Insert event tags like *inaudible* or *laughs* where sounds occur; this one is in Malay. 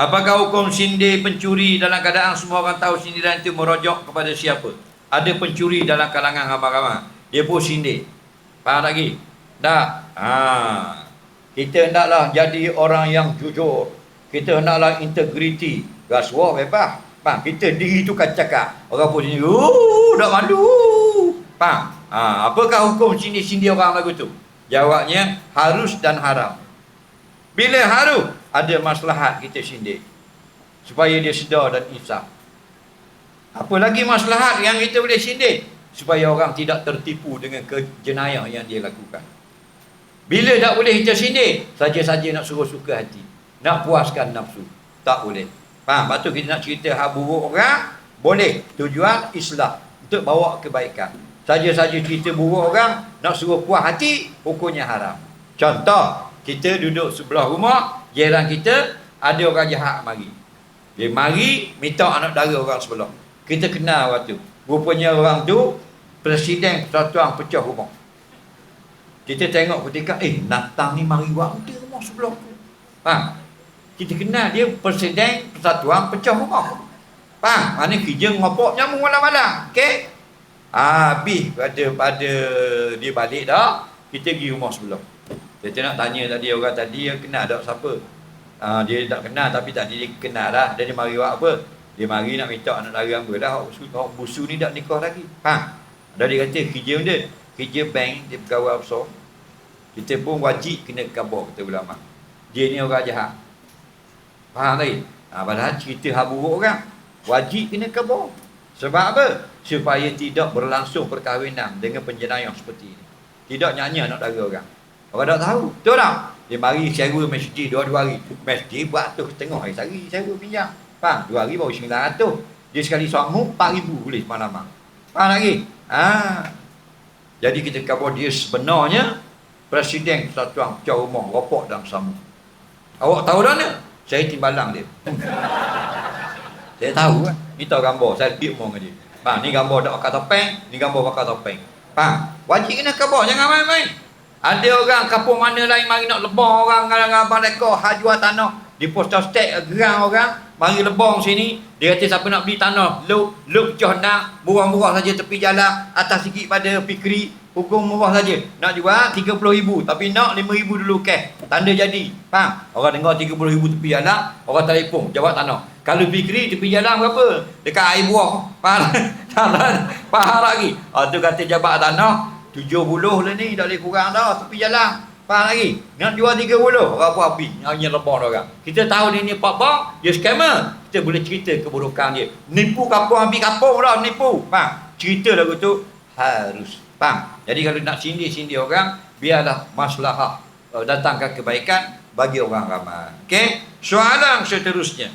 Apakah hukum sindir pencuri dalam keadaan semua orang tahu sindiran itu merojok kepada siapa? Ada pencuri dalam kalangan ramai-ramai. Dia pun sindir. Faham lagi? Tak? Ha. Kita hendaklah jadi orang yang jujur. Kita hendaklah integriti. Rasuah bebas. Faham? Kita diri tu kan cakap. Orang pun sindir. Oh, dah malu. Faham? Ha. Apakah hukum sindir-sindir orang lagu tu? Jawabnya harus dan haram. Bila harus, ada maslahat kita sindir. Supaya dia sedar dan insaf. Apa lagi maslahat yang kita boleh sindir? Supaya orang tidak tertipu dengan kejenayah yang dia lakukan. Bila tak boleh kita sindir? Saja-saja nak suruh suka hati. Nak puaskan nafsu. Tak boleh. Faham? Lepas tu kita nak cerita hal buruk orang, boleh. Tujuan islah. Untuk bawa kebaikan. Saja-saja cerita buruk orang, nak suruh puas hati, hukumnya haram. Contoh, kita duduk sebelah rumah, jiran kita, ada orang jahat mari. Dia mari, minta anak dara orang sebelah. Kita kenal orang tu. Rupanya orang tu, Presiden Persatuan Pecah Rumah. Kita tengok ketika, eh, Natang ni mari buat dia rumah sebelah tu. Faham? Kita kenal dia Presiden Persatuan Pecah Rumah. Faham? Mana kerja ngopok nyamuk malam-malam. Okey? Habis pada pada dia balik dah, kita pergi rumah sebelah. Kita nak tanya tadi orang tadi yang kenal tak siapa. Ah, dia tak kenal tapi tadi dia kenal dah. Dan dia mari buat apa? Dia mari nak minta anak dara hamba dah. Busu, busu ni tak nikah lagi. Ha. Dah dia kata kerja dia. Kerja bank dia pegawai besar. Kita pun wajib kena khabar kata ulama. Dia ni orang jahat. Faham lagi? Ha, padahal cerita hal buruk. Wajib kena khabar. Sebab apa? Supaya tidak berlangsung perkahwinan dengan penjenayah seperti ini. Tidak nyanyi nak dara orang. Orang tak tahu. Betul tak? Dia mari sewa masjid dua-dua hari. Masjid buat tu setengah hari sehari sewa pinjam. Faham? Dua hari baru sembilan ratus. Dia sekali sanggup empat ribu boleh semalam. Faham lagi? Ha. Jadi kita kata dia sebenarnya Presiden Persatuan Pecah Rumah Ropok dan Samu. Awak tahu dah ni? Saya timbalang dia. Saya tahu kan. Ni tahu gambar. Saya pergi rumah dengan dia. Faham? Ni gambar tak pakai topeng. Ni gambar pakai topeng. Faham? Wajib kena khabar. Jangan main-main. Ada orang kampung mana lain mari nak lebah orang dengan abang lekor hajuan tanah. Di poster stek gerang orang. Mari lebong sini. Dia kata siapa nak beli tanah. Lu, lu pecah nak. Murah-murah saja tepi jalan. Atas sikit pada pikri. Hukum murah saja. Nak jual RM30,000. Tapi nak RM5,000 dulu cash. Tanda jadi. Faham? Orang dengar RM30,000 tepi jalan. Orang telefon. Jawab tanah. Kalau fikri tepi jalan berapa? Dekat air buah. Faham? *laughs* Faham lagi? Ah, tu kata jabat tanah. 70 lah ni. Tak boleh kurang dah. Tepi jalan. Faham lagi? Nak jual 30. Orang pun habis. Hanya lebah orang. Kita tahu dia ni pak bang. Dia scammer. Kita boleh cerita keburukan dia. Nipu kapung habis kapung dah. Nipu. Faham? Cerita lagu tu harus. Faham? Jadi kalau nak sindir-sindir orang. Biarlah masalah uh, datangkan kebaikan bagi orang ramai. Okey? Soalan seterusnya.